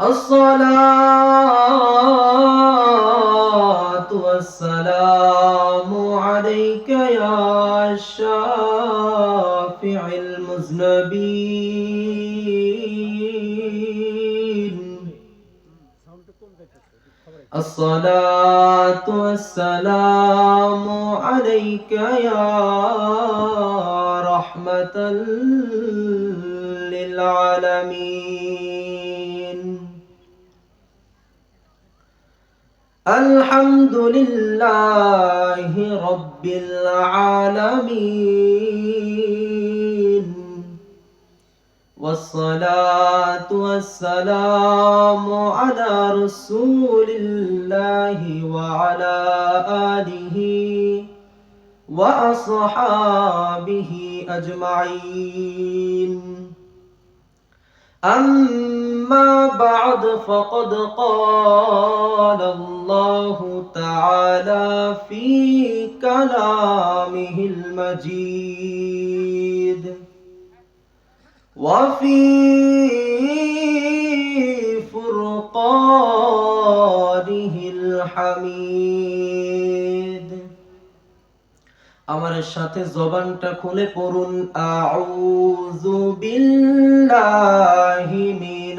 الصلاة والسلام عليك يا شافع المذنبين. الصلاة والسلام عليك يا رحمة للعالمين. الحمد لله رب العالمين والصلاة والسلام على رسول الله وعلى آله وأصحابه أجمعين أما بعد فقد قال الله تعالى في كلامه المجيد وفي فرقانه الحميد আমার সাথে জবানটা খুলে পড়ুন আউযু বিল্লাহি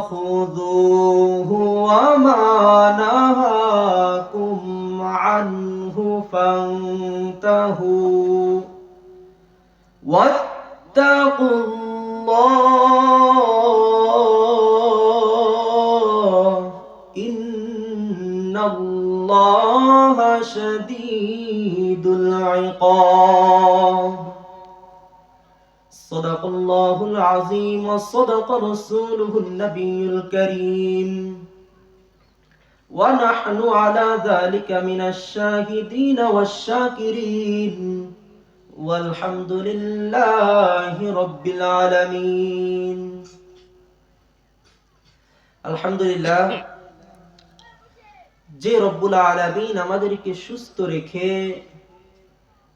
فخذوه وما نهاكم عنه فانتهوا واتقوا الله إن الله شديد العقاب صدق الله العظيم وصدق رسوله النبي الكريم ونحن على ذلك من الشاهدين والشاكرين والحمد لله رب العالمين الحمد لله যে রব্বুল আলামিন আমাদেরকে সুস্থ রেখে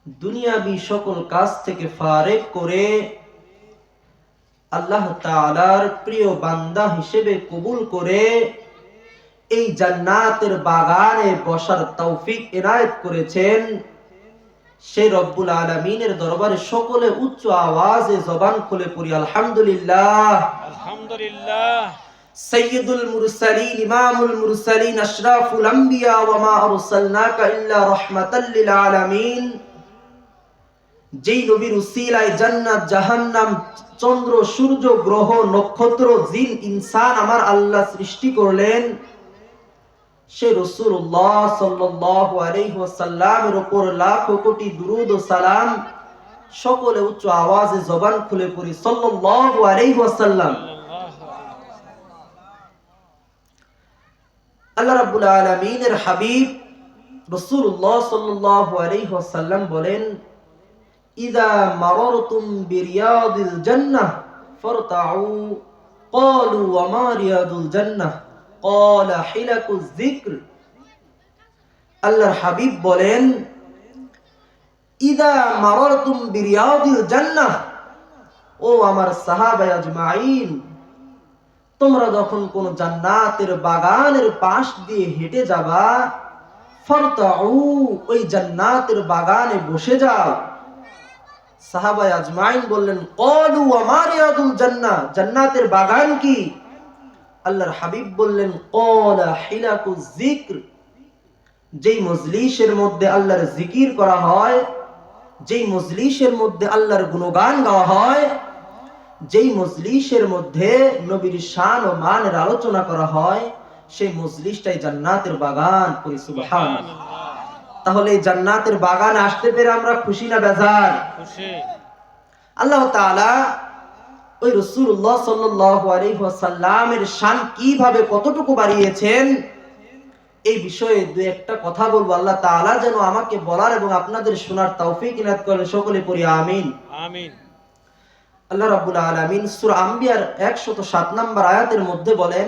দুনিয়াবি সকল কাজ থেকে ফারেক করে আল্লাহ তাআলার প্রিয় বান্দা হিসেবে কবুল করে এই জান্নাতের বাগানে বসার তৌফিক এনায়েত করেছেন। সেই রব্বুল আলামিনের দরবারে সকলে উচ্চ আওয়াজে জবান খুলে পড়ি আলহামদুলিল্লাহ। আলহামদুলিল্লাহ। সৈয়দুল মুরসালিন ইমামুল মুরসালিন আশরাফুল আম্বিয়া ওয়া মা আরসালনাকা ইল্লা রাহমাতাল লিল আলামিন। যেই নবীর উসিলায় জান্নাত, জাহান্নাম, চন্দ্র, সূর্য, গ্রহ, নক্ষত্র, জিন, ইনসান আমার আল্লাহ সৃষ্টি করলেন, সে আলাইহি ওয়াসাল্লামের উপর লাখ কোটি দুরূদ ও সালাম, সকলে উচ্চ আওয়াজে জবান খুলে পড়ি, সাল্লাল্লাহু আলাইহি ওয়াসাল্লাম। আল্লাহ রাব্বুল আলামিনের হাবিব রাসূলুল্লাহ সাল্লাল্লাহু আলাইহি ওয়াসাল্লাম বলেন ইদা মারারতুম বিরিয়াদিল জান্নাহ ফারতাউ, ক্বালু ওয়া মা রিয়াদুল জান্নাহ, ক্বালা যিকর। আল্লাহর হাবিব বলেন, ইদা মারারতুম বিরিয়াদিল জান্নাহ, ও আমার সাহাবা আজমাইন, তোমরা যখন কোন জান্নাতের বাগানের পাশ দিয়ে হেঁটে যাবা, ফরতাউ, ওই জান্নাতের বাগানে বসে যাও। সাহাবাই আজমাইন বললেন, কলু আমার জান্নাহ? জান্নাতের বাগান কি? আল্লাহর হাবিব বললেন, কলা হিলাকু যিকর। যেই মজলিসের মধ্যে আল্লাহর জিকির করা হয়, যেই মজলিসের মধ্যে আল্লাহর গুণগান গাওয়া হয়, যেই মজলিসের মধ্যে নবীর শান ও মানের আলোচনা করা হয়, সেই মজলিসটাই জান্নাতের বাগান করি, সুবহানাল্লাহ। তাহলে এই জান্নাতের বাগান আসতে পেরে আমরা খুশি না বেজার? আল্লাহ তাআলা ওই আলাইহি ওয়াসাল্লামের শান কীভাবে কতটুকু বাড়িয়েছেন? এই বিষয়ে দু একটা কথা বলব। আল্লাহ তাআলা যেন আমাকে বলার এবং আপনাদের শোনার তৌফিক ইনাত করেন। সকলে পড়ি আমিন। আমিন। আল্লাহ রাব্বুল আলামিন সূরা আম্বিয়ার 107 নম্বর আয়াতের মধ্যে বলেন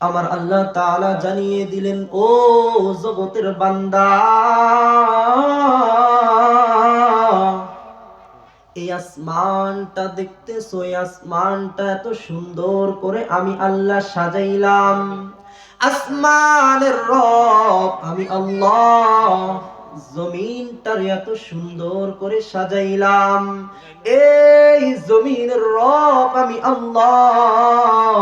আমার আল্লাহ তাআলা জানিয়ে দিলেন, ও জগতের বান্দা, এই আসমানটা দেখতেছো, এই আসমানটা এত সুন্দর করে আমি আল্লাহ সাজাইলাম। আসমানের রব, আমি আল্লাহ জমিনটার এত সুন্দর করে সাজাইলাম। এই জমিনের রব আমি আল্লাহ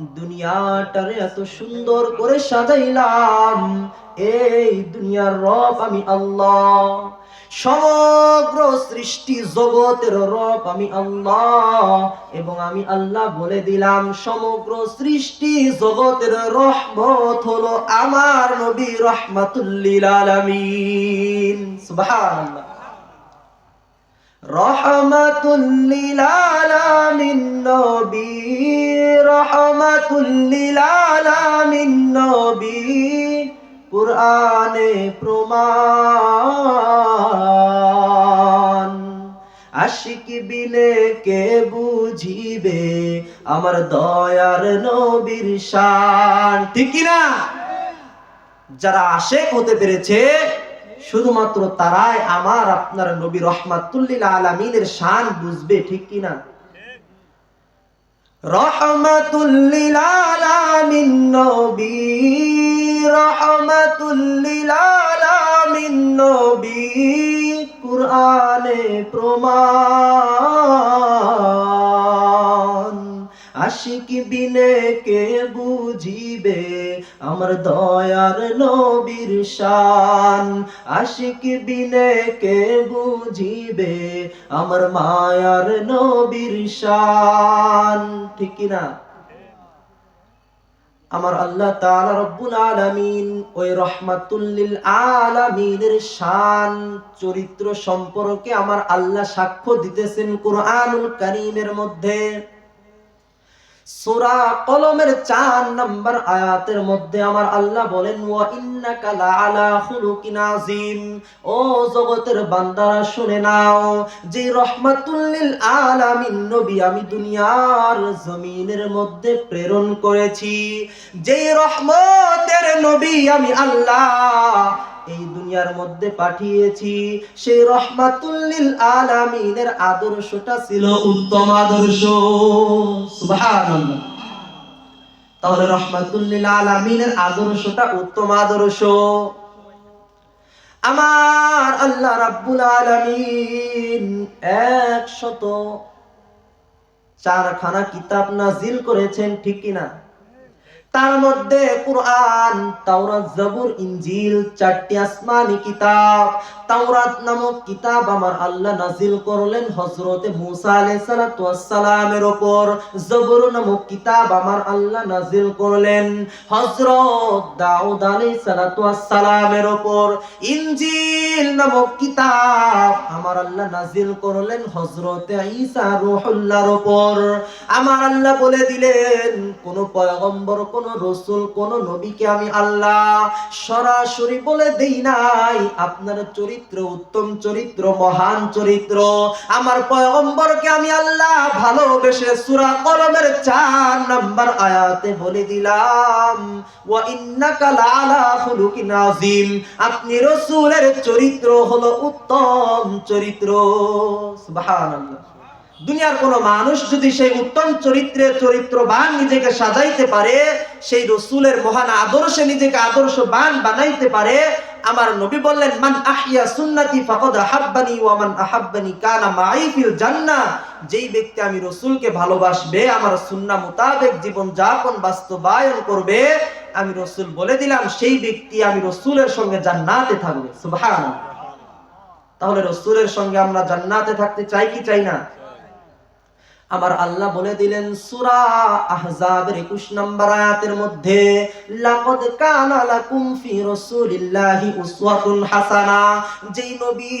দুনিয়াটারে এত সুন্দর করে সাজাইলাম। এই দুনিয়ার রব আমি আল্লাহ। সমগ্র সৃষ্টি জগতের রব আমি আল্লাহ। এবং আমি আল্লাহ বলে দিলাম, সমগ্র সৃষ্টি জগতের রহমত হলো আমার নবী রহমাতুল্লিল আলামিন। সুবহানাল্লাহ। কুরআনে প্রমাণ। আশিক বিনে কে বুঝিবে আমার দয়ার নবীর শান। ঠিক যারা আশেক হতে পেরেছে শুধুমাত্র তারাই আমার আপনার নবী রহমাতুল্লিল আলামিনের শান বুঝবে, ঠিক কিনা? রহমাতুল্লিল আলামিন নবী, রহমাতুল্লিল আলামিন নবী, কুরআনে প্রমাণ। আশিক বিনে কে বুঝিবে? আমার দয়ার নবীর শান। আশিক বিনে কে বুঝিবে? আমার মায়ার নবীর শান। ঠিক কি না? আমার আল্লাহ তাআলা রব্বুল আলামিন ওই রহমাতুল লিল আলামিনের শান চরিত্র সম্পর্কে আমার আল্লাহ সাক্ষ্য দিতেছেন কুরআনুল কারীমের মধ্যে। সূরা কলমের 4 নম্বর আয়াতের মধ্যে আমার আল্লাহ বলেন, ওয়া ইন্নাকা লাআলা খুলুকিন আযীম। ও জগতের বান্দারা, শুনে নাও যে রহমাতুল আলামিন নবী আমি দুনিয়ার জমিনের মধ্যে প্রেরণ করেছি। যে রহমতের নবী আমি আল্লাহ এই দুনিয়ার মধ্যে পাঠিয়েছি। সেই রহমাতুল্লিল আলামিনের আদর্শটা ছিল উত্তম আদর্শ। তাহলে রহমাতুল্লিল আলামিনের আদর্শটা উত্তম আদর্শ। আমার আল্লাহ রাব্বুল আলামিন একশত চারখানা কিতাব নাজিল করেছেন, ঠিক কিনা? তার মধ্যে কোরআন, তাওরাত, জাবুর, ইনজিল, চারটি আসমানি কিতাব, তাওরাত নামক কিতাব আমার আল্লাহ নাজিল করলেন হযরতে মূসা আলাইহিস সালাতু ওয়াসসালামের উপর জাবুর নামক কিতাব আমার আল্লাহ নাজিল করলেন হযরত দাউদ আলাইহিস সালাতু ওয়াসসালামের উপর ইনজিল নামক কিতাব আমার আল্লাহ নাজিল করলেন হযরতে ঈসা রূহুল্লাহর উপর আমার আল্লাহ বলে দিলেন, কোন পয়গম্বর, কোন রসুল, কোন নবীকে আমি আল্লাহ সরাসরি বলে দেই নাই। আপনার চরিত্র উত্তম চরিত্র, মহান চরিত্র। আমার পয়গম্বরকে আমি আল্লাহ ভালোবেসে সূরা কলমের চার নাম্বার আয়াতে বলে দিলাম, ওয়া ইন্নাকা লাআলা আপনি রসুলের চরিত্র হলো উত্তম চরিত্র। সুবহানাল্লাহ। দুনিয়ার কোন মানুষ যদি সেই উত্তম চরিত্রের চরিত্রবান নিজেকে সাজাইতে পারে, সেই রসুলের মহান আদর্শে নিজেকে আদর্শবান বানাইতে পারে, আমার নবী বললেন, মান আহিয়া সুন্নতি ফাকাদ আহাব্বানি ওয়া মান আহাব্বানি কানা মাই ফিল জান্নাহ। যেই ব্যক্তি আমি রসুলকে ভালোবাসবে, আমার সুন্নাহ মোতাবেক জীবন যাপন বাস্তবায়ন করবে, আমি রসুল বলে দিলাম, সেই ব্যক্তি আমি রসুলের সঙ্গে জান্নাতে থাকবে। সুবহানাল্লাহ। তাহলে রসুলের সঙ্গে আমরা জান্নাতে থাকতে চাই কি চাই না? আমার আল্লাহ বলে দিলেন, সূরা আহজাবের 21 নম্বর আয়াতের মধ্যে, লাকাদ উসওয়াতুন হাসানা। যেই নবী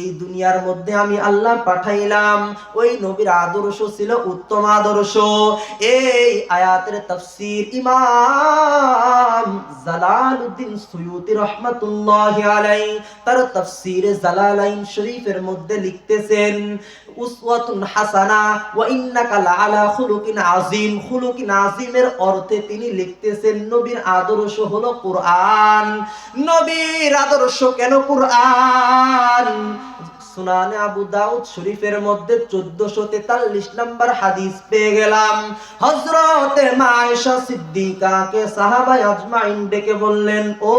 এই দুনিয়ার মধ্যে আমি আল্লাহ পাঠাইলাম, ওই নবীর আদর্শ ছিল উত্তম আদর্শ। এই আয়াতের তাফসীর ইমাম জালালউদ্দিন সুয়ুতি রাহমাতুল্লাহি তার তাফসীরে জালালাইন শরীফের মধ্যে লিখতেছেন, উসওয়াতুন হাসানা আযীম, খুলুকিন আযীমের অর্থে তিনি লিখতেছেন নবীর আদর্শ হলো কুরআন। নবীর আদর্শ কেন কুরআন? সুনানে আবু দাউদ শরীফের মধ্যে 1443 নম্বর হাদিস পেয়ে গেলাম। হযরতে মায়েশা সিদ্দিকাকে সাহাবায়ে আজমাইন ডেকে বললেন, ও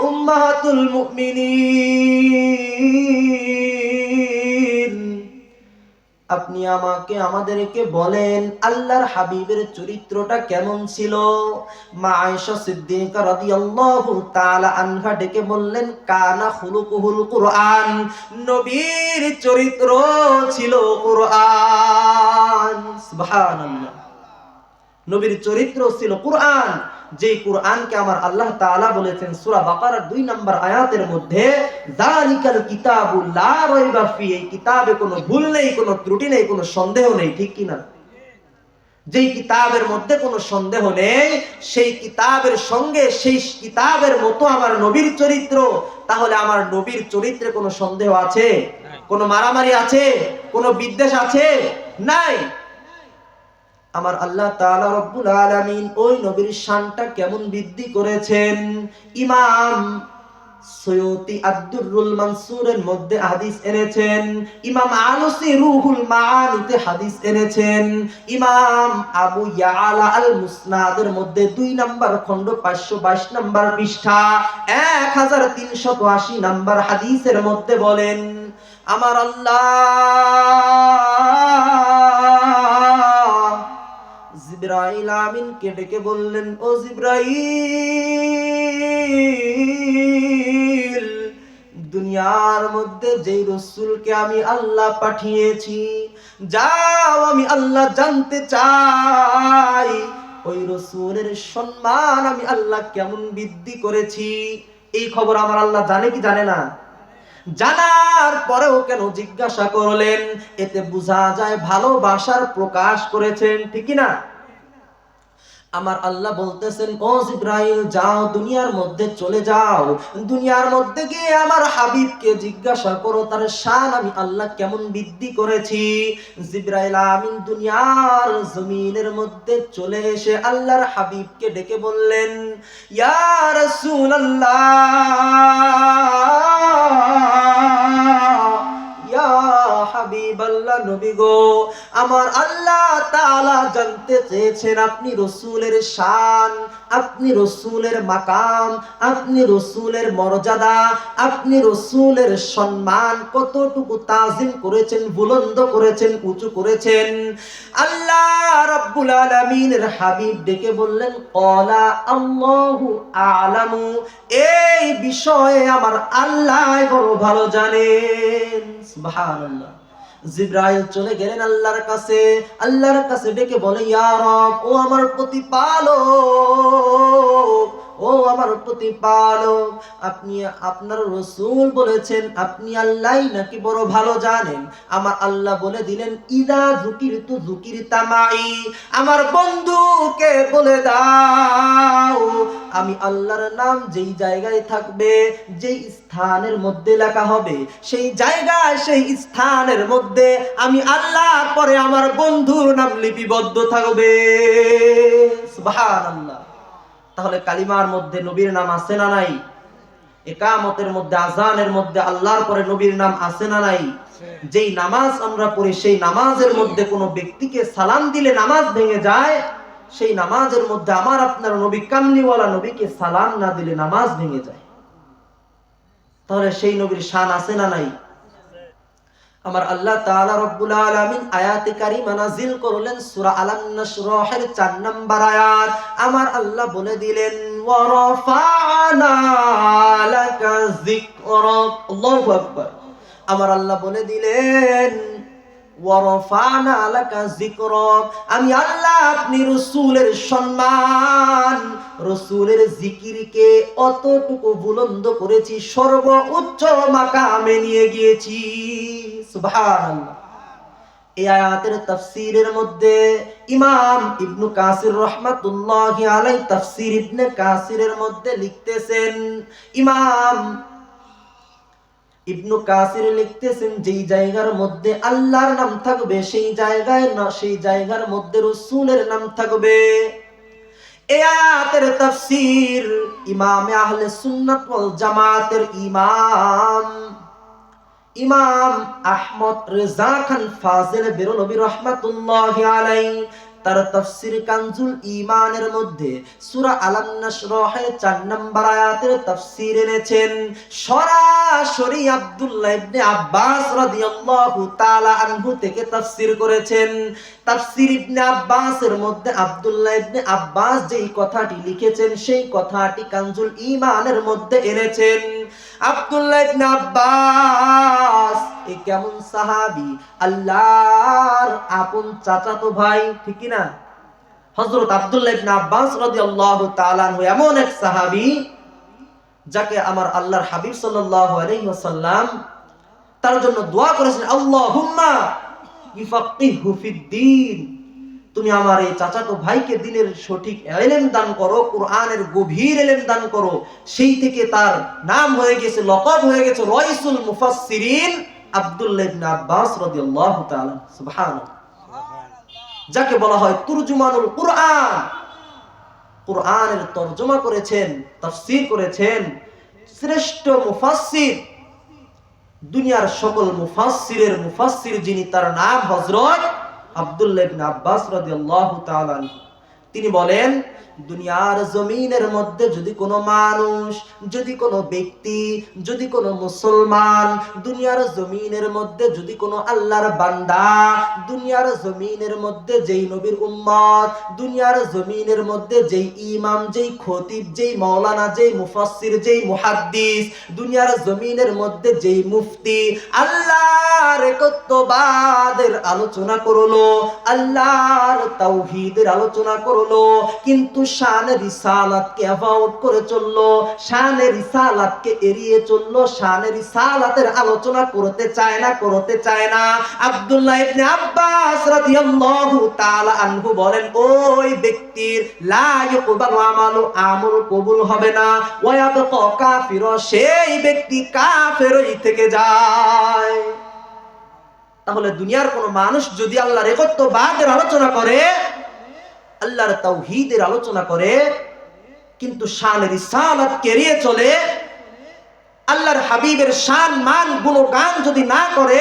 উম্মাহাতুল মুমিনিন! আপনি আমাকে, আমাদেরকে বলেন, আল্লাহর হাবিবের চরিত্রটা কেমন ছিল? মা আয়েশা সিদ্দিকা রাদিয়াল্লাহু তাআলা আনহা ডেকে বললেন, কানা খুলুকুহুল কুরআন। নবীর চরিত্র ছিল কুরআন। সুবহানাল্লাহ। নবীর চরিত্র ছিল কুরআন। যে কুরআনকে আমার আল্লাহ তাআলা বলেছেন সূরা বাকারার 2 নম্বর আয়াতের মধ্যে যালিকাল কিতাবু লা রাইবা ফি এই কিতাবে কোনো ভুল নেই কোনো ত্রুটি নেই কোনো সন্দেহ নেই ঠিক কি না যেই কিতাবের মধ্যে কোনো সন্দেহ নেই সেই কিতাবের সঙ্গে সেই কিতাবের মতো আমার নবীর চরিত্র। তাহলে আমার নবীর চরিত্রে কোনো সন্দেহ আছে? কোনো মারামারি আছে? কোনো বিদ্বেষ আছে? নাই। আমার আল্লাহ তাআলা রব্বুল আলামিন ওই নবীর শানটা কেমন বৃদ্ধি করেছেন? ইমাম সৈয়দি আব্দুরুল মানসুরের মধ্যে হাদিস এনেছেন, ইমাম আলুসি রুহুল মাআনিতে হাদিস এনেছেন, ইমাম আবু ইয়ালা আল মুসনাদের মধ্যে দুই নাম্বার খণ্ড 522 নাম্বার পৃষ্ঠা 1380 নাম্বার হাদিসের মধ্যে বলেন, আমার আল্লাহ জিব্রাইল আমিনকে ডেকে বললেন, ও জিব্রাইল, দুনিয়ার মধ্যে যেই রসুলকে আমি আল্লাহ পাঠিয়েছি, যাও আমি আল্লাহ জানতে চাই, ওই রসুলের সম্মান আমি আল্লাহ কেমন বৃদ্ধি করেছি? এই খবর আমার আল্লাহ জানে কি জানে না? জানার পরেও কেন জিজ্ঞাসা করলেন? এতে বোঝা যায় ভালোবাসার প্রকাশ করেছেন, ঠিক না? আমার আল্লাহ বলতেছেন, ও জিব্রাইল, যাও, দুনিয়ার মধ্যে চলে যাও। দুনিয়ার মধ্যে গিয়ে আমার হাবিবকে জিজ্ঞাসা করো, তার শান আমি আল্লাহ কেমন বৃদ্ধি করেছি? জিব্রাইল আমিন দুনিয়ার জমিনের মধ্যে চলে এসে আল্লাহর হাবিবকে ডেকে বললেন, ইয়া রাসূলুল্লাহ হাবিবাল্লাহ নবী গো। আমার আল্লাহ জানতে চেয়েছেন আপনি রসুলের শান, আপনি রসুলের মাকাম, আপনি রসুলের মর্যাদা, আপনি রসুলের সম্মান কতটুকু তাজিম করেছেন, বুলন্দ করেছেন, উঁচু করেছেন? আল্লাহ রাব্বুল আলামিনের হাবিব ডেকে বললেন, কলা আল্লাহু আলামু। এই বিষয়ে আমার আল্লাহ বড় ভালো জানেন। সুবহানাল্লাহ। জিব্রাইল চলে গেলেন আল্লাহর কাছে। আল্লাহর কাছে ডেকে বলে ইয়ারব ও আমার প্রতিপালক ও আমার প্রতিপালক আপনি আপনার রসুল বলেছেন, আপনি আল্লাহ নাকি বড় ভালো জানেন। আমার আল্লাহ বলে দিলেন, ইদা জুকির তু জুকির তামাই আমার বন্ধুকে বলে দাও। আমি আল্লাহর নাম যেই জায়গায় থাকবে, যেই স্থানের মধ্যে লেখা হবে, সেই জায়গায়, সেই স্থানের মধ্যে আমি আল্লাহ পরে আমার বন্ধুর নাম লিপিবদ্ধ থাকবে। সুবহানাল্লাহ। তাহলে কালিমার মধ্যে নবীর নাম আছে না নাই? একামতের মধ্যে, আজানের মধ্যে, আল্লাহর পরে নবীর নাম আছে না নাই? যেই নামাজ আমরা পড়ি, সেই নামাজের মধ্যে কোনো ব্যক্তিকে সালাম দিলে নামাজ ভেঙে যায়, সেই নামাজের মধ্যে আমার আপনার নবী কামলিওয়ালা নবীকে সালাম না দিলে নামাজ ভেঙে যায়। তাহলে সেই নবীর শান আছে না নাই? আমার আল্লাহ তাআলা রব্বুল আলামিন আয়াতে কারিমা নাযিল করলেন সূরা আলাম নাশরাহের 4 নাম্বার আয়াত। আমার আল্লাহ বলে দিলেন ওয়া রাফা'না লাকা যিকরাক। আমার আল্লাহ বলে দিলেন আমি আল্লাহ আপনি রাসূলের সম্মান, রসুলের জিকিরকে অতটুকু বুলন্দ করেছি, সর্বোচ্চ মাকামে নিয়ে গিয়েছি। এই আয়াতের মধ্যে ইমাম ইবনু কাসির রহমাতুল্লাহি আলাই ইবনে কাসিরের মধ্যে লিখতেছেন, ইমাম ইবনু কাসির লিখতেছেন, যেই জায়গার মধ্যে আল্লাহর নাম থাকবে, সেই জায়গায় না, সেই জায়গার মধ্যে রসুলের নাম থাকবে। এই আয়াতের তাফসীর ইমামে আহলে সুন্নাত ওয়াল জামাতের ইমাম ইমাম আহমদ রেজা খান ফাজিল বেরলবি রহমাতুল্লাহ আলাইহি তার তাফসীর কানজুল ঈমানের মধ্যে সূরা আলাম নাশরাহের 4 নম্বর আয়াতের তাফসীর এনেছেন। সরাসরি আব্দুল্লাহ ইবনে আব্বাস রাদিয়াল্লাহু তাআলা আনহু থেকে তাফসীর করেছেন। তাফসীর ইবনে আব্বাসের মধ্যে আব্দুল্লাহ ইবনে আব্বাস যেই কথাটি লিখেছেন, সেই কথাটি কানজুল ইমানের মধ্যে এনেছেন। আব্দুল্লাহ ইবনে আব্বাস, এ কেমন সাহাবী? আল্লাহর আপন চাচাতো ভাই, ঠিক কি না? হযরত আব্দুল্লাহ ইবনে আব্বাস রাদিয়াল্লাহু তাআলা এমন এক সাহাবী যাকে আমার আল্লাহর হাবিব সাল্লাল্লাহু আলাইহি ওয়াসাল্লাম তার জন্য দোয়া করেছেন, আল্লাহুম্মা ইফাক্কিহু ফিদ্দিন। তুমি আমার এই চাচাতো ভাইকে দিনের সঠিক এলেম দান করো, কোরআনের গভীর এলেম দান করো। সেই থেকে তার নাম হয়ে গেছে, লকব হয়ে গেছে রয়সুল মুফাসসিরিন আব্দুল্লাহ ইবনে আব্বাস রাদিয়াল্লাহু তাআলা সুবহানাল্লাহ। যাকে বলা হয় তুরজুমানুল কুরআন। কোরআনের তর্জমা করেছেন, তাফসীর করেছেন শ্রেষ্ঠ মুফাসসির। দুনিয়ার সকল মুফাসসিরের মুফাসসির যিনি, তার নাম হজরত আব্দুল্লাহ আব্বাস রাদিয়াল্লাহু তাআলা তিনি বলেন দুনিয়ার জমিনের মধ্যে যদি কোনো মানুষ, যদি কোনো ব্যক্তি, যদি কোনো মুসলমান, দুনিয়ার জমিনের মধ্যে যদি কোনো আল্লাহর বান্দা, দুনিয়ার জমিনের মধ্যে যেই নবীর উম্মত, দুনিয়ার জমিনের মধ্যে যেই ইমাম, যেই খতিব, যেই মাওলানা, যেই মুফাসসির, যেই মুহাদ্দিস, দুনিয়ার জমিনের মধ্যে যেই মুফতি, আল্লাহর একত্ববাদের আলোচনা করল, আল্লাহর তাওহীদের আলোচনা করল, কিন্তু শান রিসালাতকে করে চলল, শান রিসালাতকে এড়িয়ে চলল, শান রিসালাতের আলোচনা করতে চায় না, করতে চায় না। আব্দুল্লাহ ইবনে আব্বাস রাদিয়াল্লাহু তাআলা আনহু বলেন, ওই ব্যক্তির লা আমালু, আমল কবুল হবে না। কাফির, সেই ব্যক্তি কাফেরই থেকে যায়। তাহলে দুনিয়ার কোন মানুষ যদি আল্লাহর একত্ববাদের আলোচনা করে আল্লাহর তাওহীদের আলোচনা করে, কিন্তু শানের রিসালাত কেরিয়ে চলে, আল্লাহর হাবিবের শান, মান, গুণগান যদি না করে,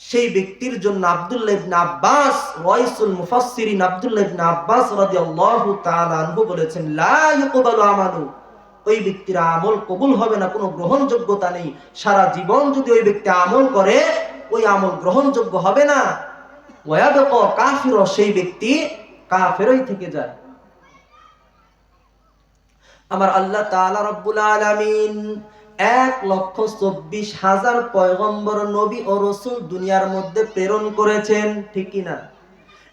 সেই ব্যক্তির জন্য আব্দুল্লাহ ইবনে আব্বাস রাইসুল মুফাসসিরিন আব্দুল্লাহ ইবনে আব্বাস রাদিয়াল্লাহু তাআলা আনহু বলেছেন, লা ইকবালু আমালু। ওই ব্যক্তির আমল কবুল হবে না, কোনো গ্রহণযোগ্যতা নেই। সারা জীবন যদি ওই ব্যক্তি আমল করে, ওই আমল গ্রহণযোগ্য হবে না। কাফির সেই ব্যক্তি কাফেরই থেকে যায়। আমার আল্লাহ তাআলা রব্বুল আলামিন এক লক্ষ চব্বিশ হাজার পয়গম্বর, নবী ও রসুল দুনিয়ার মধ্যে প্রেরণ করেছেন, ঠিক কিনা? না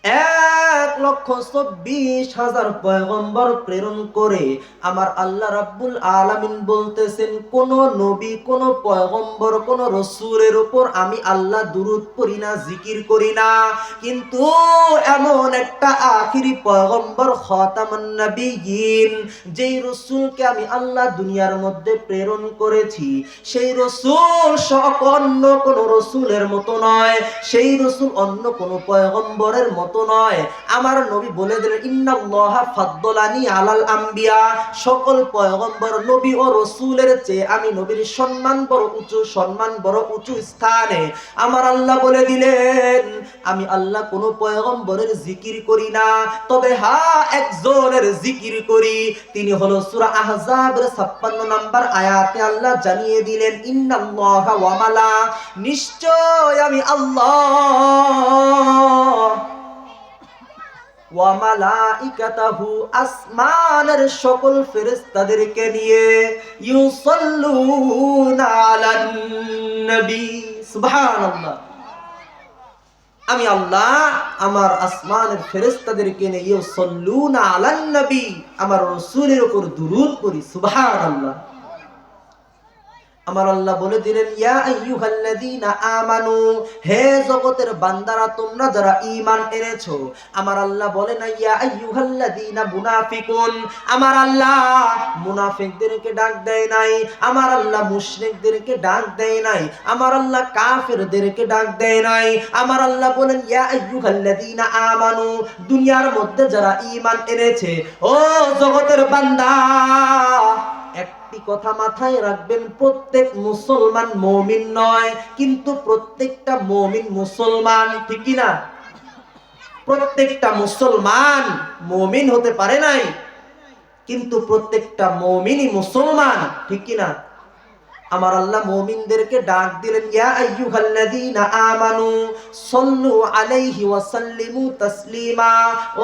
এক লক্ষ চব্বিশ হাজার পয়গম্বর প্রেরণ করে আমার আল্লাহ রাব্বুল আলামিন বলতেছেন, কোন নবী, কোন পয়গম্বর, কোন রসুলের উপর আমি আল্লাহ দুরুদ পড়ি না, জিকির করি না। কিন্তু এমন একটা আখিরি পয়গম্বর খতামান যেই রসুলকে আমি আল্লাহ দুনিয়ার মধ্যে প্রেরণ করেছি, সেই রসুল অন্য কোন রসুলের মতো নয়, সেই রসুল অন্য কোন পয়গম্বরের মতো নয়। আমার নবী বলে দিলেন, ইন্নাল্লাহ ফাদ্দলানি আলাল আম্বিয়া। সকল পয়গম্বর নবী ও রসুলের চেয়ে আমি নবীর সম্মান বড় উঁচু, সম্মান বড় উঁচু স্থানে। আমার আল্লাহ বলে দিলেন, আমি আল্লাহ কোন পয়গম্বরের জিকির করি না। তবে হা, একজনের জিকির করি। তিনি হলো সূরা আহজাবের 56 নম্বর আয়াতে আল্লাহ জানিয়ে দিলেন, ইন্নাল্লাহ ওয়া মালা নিশ্চয় আমি আল্লাহ। ওয়া মালাইকাতাহু আসমানের সকল ফেরেশতাদেরকে নিয়ে ইউসাল্লুনা আলান নবী, সুবহানাল্লাহ। আমি আল্লাহ আমার আসমানের ফেরেশতাদেরকে নিয়ে ইউসাল্লুনা আলান নবী, আমার রাসূলের উপর দুরূদ পড়ি, সুবহানাল্লাহ। আমার আল্লাহ বলে দিলেন আমানু, হে জগতের বান্দারা, তোমরা যারা ঈমান এনেছো, আমার আল্লাহ বলে না ইয়া আইয়ুহাল্লাযীনা মুনাফিকুন আমার আল্লাহ মুনাফিকদেরকে ডাক দেয় নাই, আমার আল্লাহ মুশরিকদেরকে ডাক দেয় নাই, আমার আল্লাহ কাফেরদেরকে ডাক দেয় নাই, আমার আল্লাহ বলেন, ইয়া আইয়ুহাল্লাযীনা আমানু দুনিয়ার মধ্যে যারা ঈমান এনেছে, ও জগতের বান্দা একটি কথা মাথায় রাখবেন, প্রত্যেক মুসলমান মমিন নয়, কিন্তু প্রত্যেকটা মমিন মুসলমান, ঠিক না প্রত্যেকটা মুসলমান মমিন হতে পারে নাই, কিন্তু প্রত্যেকটা মমিনই মুসলমান, ঠিক কি না আমার আল্লাহ মুমিনদেরকে ডাক দিলেন, ইয়া আইয়ুহাল্লাযীনা আমানু সাল্লু আলাইহি ওয়া সাল্লিমু তাসলিমা।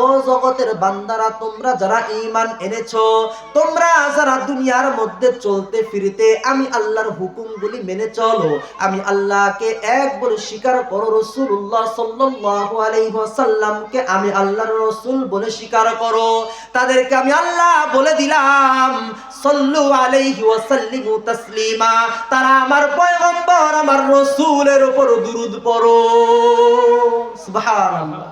ও জগতের বান্দারা, তোমরা যারা ঈমান এনেছো, তোমরা যারা দুনিয়ার মধ্যে চলতে ফিরতে, আমি আল্লাহর হুকুমগুলি মেনে চলো। আমি আল্লাহকে এক বলে স্বীকার করো, রাসূলুল্লাহ সাল্লাল্লাহু আলাইহি ওয়াসাল্লামকে আমি আল্লাহর রাসূল বলে স্বীকার করো। তাদেরকে আমি আল্লাহ বলে দিলাম সাল্লু আলাইহি ওয়া সাল্লিমু তাসলিমা, তারা আমার পয়গম্বর, আমার রাসূলের উপর দুরূদ পড়ো। সুবহানাল্লাহ।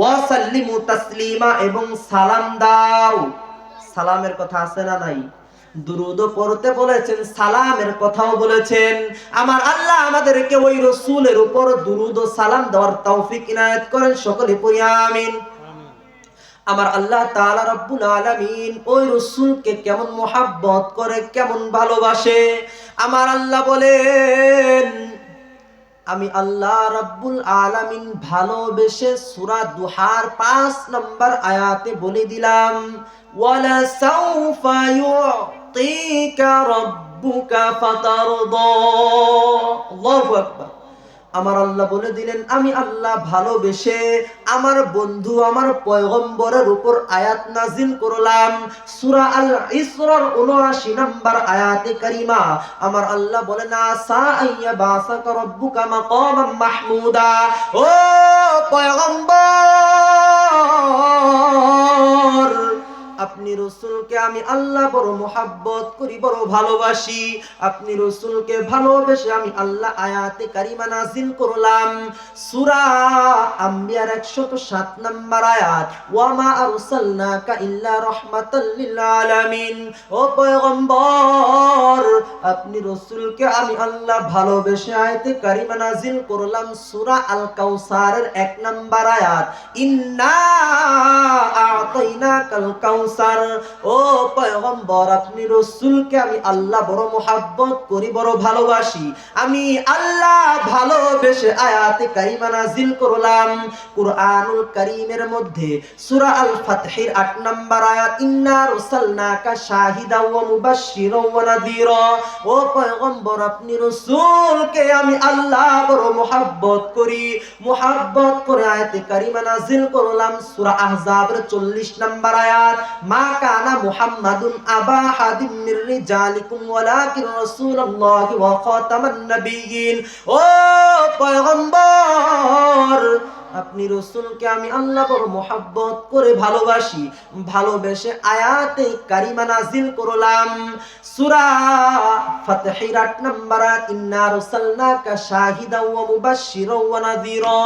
ওয়া সাল্লিমু তাসলিমা এবং সালাম দাও। সালামের কথা আছে না নাই? দুরুদ পড়তে বলেছেন, সালামের কথাও বলেছেন। আমার আল্লাহ আমাদেরকে ওই রসুলের উপর দুরুদ ও সালাম দেওয়ার তৌফিক ইনায়েত করেন, সকলে পড়ি, আমিন। আমার আল্লাহ তাআলা রব্বুল আলামিন ওই রসুলকে কেমন মোহাব্বত করে, কেমন ভালোবাসে। আমার আল্লাহ বলেন, আমি আল্লাহ রব্বুল আলামিন ভালোবেসে সূরা দুহার 5 নম্বর আয়াতে বলে দিলাম, ওয়ালা সাউফা ফাতারদা। আল্লাহু আকবার। আমার আল্লাহ বলে দিলেন, আমি আল্লাহ ভালোবেসে আমার বন্ধু, আমার পয়গম্বরের উপর আয়াত নাজিল করলাম। সুরা আল ইসরার উনআশি নাম্বার আয়াতে কারিমা। আমার আল্লাহ বলে, না সা আইয়া বাসাকা রব্বুকা মাকামাম মাহমুদা। ও আমি আল্লাহ বড় মোহাব্বত করি, বড় ভালোবাসি। আপনি রসুলকে ভালোবেসে আমি আল্লাহ আয়াতে কারিমা নাজিল করলাম। সূরা আম্বিয়ার 107 নম্বর আয়াত ওয়া মা আরসালনাকা ইল্লা রাহমাতাল লিল আলামিন। ও পয়গম্বর, আপনি রসুলকে আমি আল্লাহ ভালোবেসে আয়াতে কারিমা নাজিল করলাম। সূরা আল কাউসারের এক নম্বর আয়াত, ইন্না আ'তাইনাকাল কাউসার। ও পয়গম্বর, আপনি রসুলকে আমি আল্লাহ বড় মোহাব্বত করি, বড় ভালোবাসি। আমি আল্লাহ ভালোবেসে আয়াতে নাজিল করলাম। কুরআনুল মধ্যে সূরা আল ফাতহের 8 নম্বর আয়াত, ইন্না রসালনাকা শাহিদা ওয়া মুবাশশিরা ওয়া ও পয়গম্বর, আপনি রসুলকে আমি আল্লাহ বড় মোহাব্বত করি। মোহাব্বত করে আয়াতে কারিমা নাজিল করলাম সূরা আহজাবের 40 নম্বর আয়াত, মা কানা মুহাম্মাদুন আবা হাদিম মির রিজালিকুম ওয়ালাকিন রাসূলুল্লাহি ওয়া খাতামান নাবিয়্যিন। ও পয়গম্বর! আপনি রসুলকে আমি আল্লাহ বড় মোহাব্বত করে ভালোবাসি, ভালোবেসে আয়াতে কারিমা নাজিল করলাম। সূরা ফাতহির 8 নাম্বার আয়াত, ইন্না শাহিদাও ওয়া মুবাশশিরাও ওয়া নাযীরা।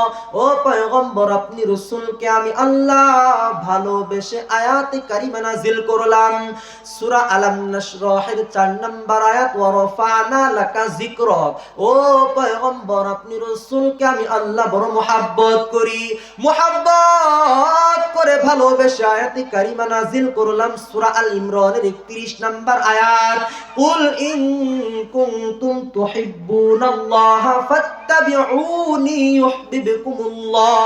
ও পয়গম্বর, আপনি রসুলকে আমি আল্লাহ ভালোবেসে আয়াতে কারিমা নাজিল করলাম। আলাম নাশরাহের 4 নাম্বার আয়াত, ওয়া রাফা'না লাকা যিকরক ও পয়গম্বর, আপনি রসুলকে আমি আল্লাহ বড় মোহাব্বত করি, মোহাব্বত করে ভালোবেসে আয়াতে কারিমা নাজিল করলাম সূরা আল ইমরানের 31 নাম্বার আয়াত। কুল ইন কুনতুম তুহিব্বুনাল্লাহ ফাত্তাবিউনি ইউহিব্বুকুমুল্লাহ।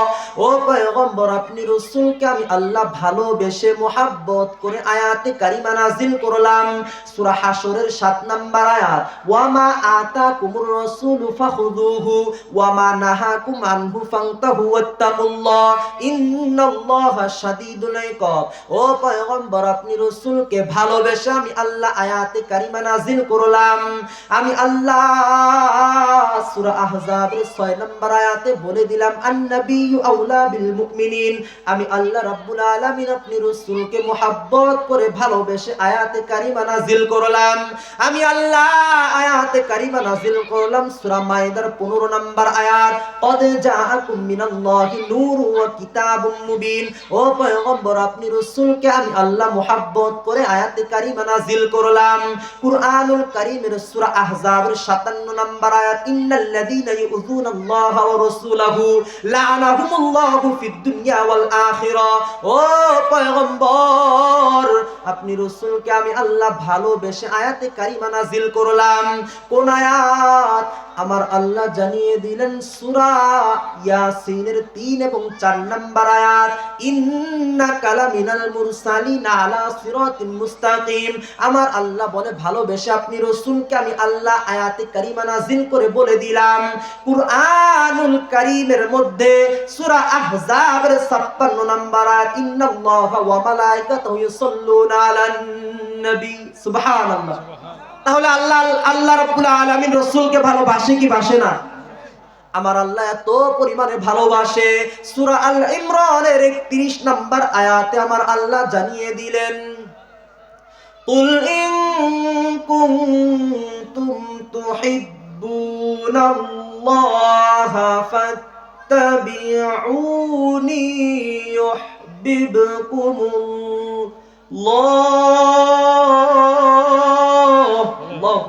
ও পয়গম্বর, আপনি রাসূলকে আমি আল্লাহ ভালোবেসে মোহাব্বত করে আয়াতে কারিমা নাজিল করলাম। সূরা হাশরের 7 নাম্বার আয়াত ওয়া মা আতাকুমুর রাসূলু ফাখুযুহু ওয়া মা নাহাকুম আনহু ফান্তাহু ওয়াত্তাকুল্লাহ ইন্নাল্লাহা শাদীদুল ইকাব ও পয়গম্বর আপনি রাসূলকে ভালোবেসে আমি আল্লাহ আয়াতে কারিমা নাজিল করলাম আমি আল্লাহ সূরা আহজাবের 6 নম্বর আয়াতে বলে দিলাম আন্নাবিয়্যু আউলা বিল মুমিনিন আমি আল্লাহ রাব্বুল আলামিন আপনি রাসূলকে মোহাব্বত করে ভালোবেসে আয়াতে কারিমা নাজিল করলাম আমি আল্লাহ আয়াতে কারিমা নাজিল করলাম সূরা মাইদার 15 নম্বর আয়াত قد جاءكم من الله আল্লাহি নূর ওয়া কিতাবুম মুবিন। ও পয়গম্বর, আপনি রাসূলকে আমি আল্লাহ মুহাব্বত করে আয়াতে কারিমা নাযিল করলাম। কুরআনুল কারীমের সূরা আহজাবের 57 নম্বর আয়াত ইন্নাল্লাযীনা ওয়া রাসূলাহু ফিদ দুনিয়া ওয়াল আখিরা। ও পয়গম্বর, আপনি আমি আল্লাহ ভালোবেসে আয়াতে কারিমা নাযিল করলাম। কোন আয়াত? আমার আল্লাহ জানিয়ে দিলেন, সূরা ইয়াসিনের 3 এবং 4 নম্বর আয়াত, ইন্নাকা লামিনাল মুরসালিন আলা সিরাতিন মুস্তাকিম। আমার আল্লাহ বলে, ভালোবেসে আপনি রাসূলকে আমি আল্লাহ আয়াতে কারিমা নাজিল করে বলে দিলাম। কুরআনুল কারীমের মধ্যে সূরা আহজাবের 56 নম্বর আয়াত, ইন্নাল্লাহা ওয়া মালাইকাতাহু ইউসাল্লুনা আলান নবী। সুবহানাল্লাহ। তাহলে আল্লাহ আল্লাহ রাব্বুল আলামিন রাসূলকে ভালোবাসে কি বাসে না? আমার আল্লাহ এত পরিমাণে ভালোবাসে সূরা আল ইমরানের 31 নাম্বার আয়াতে আমার আল্লাহ জানিয়ে দিলেন قل إن كنتم تحبون الله فاتبعوني يحببكم الله الله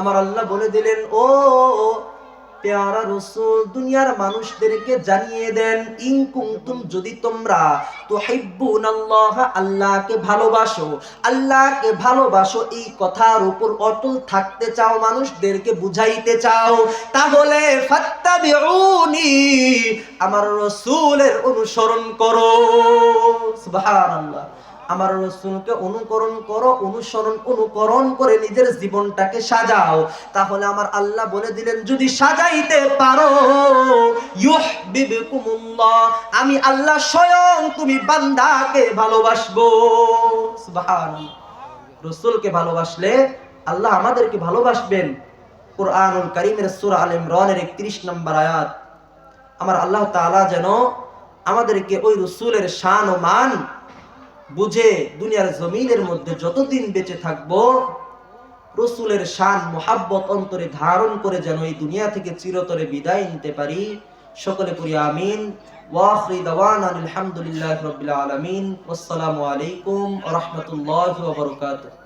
আমার আল্লাহ বলে দিলেন ও পেয়ারা রসুল, দুনিয়ার মানুষদেরকে জানিয়ে দেন যদি তোমরা তুহিব্বুনাল্লাহ, আল্লাহকে ভালোবাসো আল্লাহকে ভালোবাসো, এই কথার উপর অটল থাকতে চাও, মানুষদেরকে বুঝাইতে চাও, তাহলে ফাত্তাবিউনি আমার রসুলের অনুসরণ করো। সুবহানাল্লাহ। আমার রসুলকে অনুকরণ করো, অনুসরণ, অনুকরণ করে নিজের জীবনটাকে সাজাও। তাহলে আমার আল্লাহ বলে দিলেন, যদি সাজাইতে পারো আমি আল্লাহ স্বয়ং তুমি বান্দাকে ভালোবাসবো। রসুলকে ভালোবাসলে আল্লাহ আমাদেরকে ভালোবাসবেন। কোরআনুল কারীমের সূরা আল ইমরানের 31 নম্বর আয়াত। আমার আল্লাহ তাআলা যেন আমাদেরকে ওই রসুলের শান ও মান বুঝে দুনিয়ার জমিনের মধ্যে যতদিন বেঁচে থাকব, রসুলের শান, মোহাব্বত অন্তরে ধারণ করে যেন এই দুনিয়া থেকে চিরতরে বিদায় নিতে পারি। সকলে করি আমিন। ওয়াখরি দাওয়ান আলহামদুলিল্লাহ রবিল আলমিন। আসসালামু আলাইকুম রহমতুল্লাহ বারকাতুহ।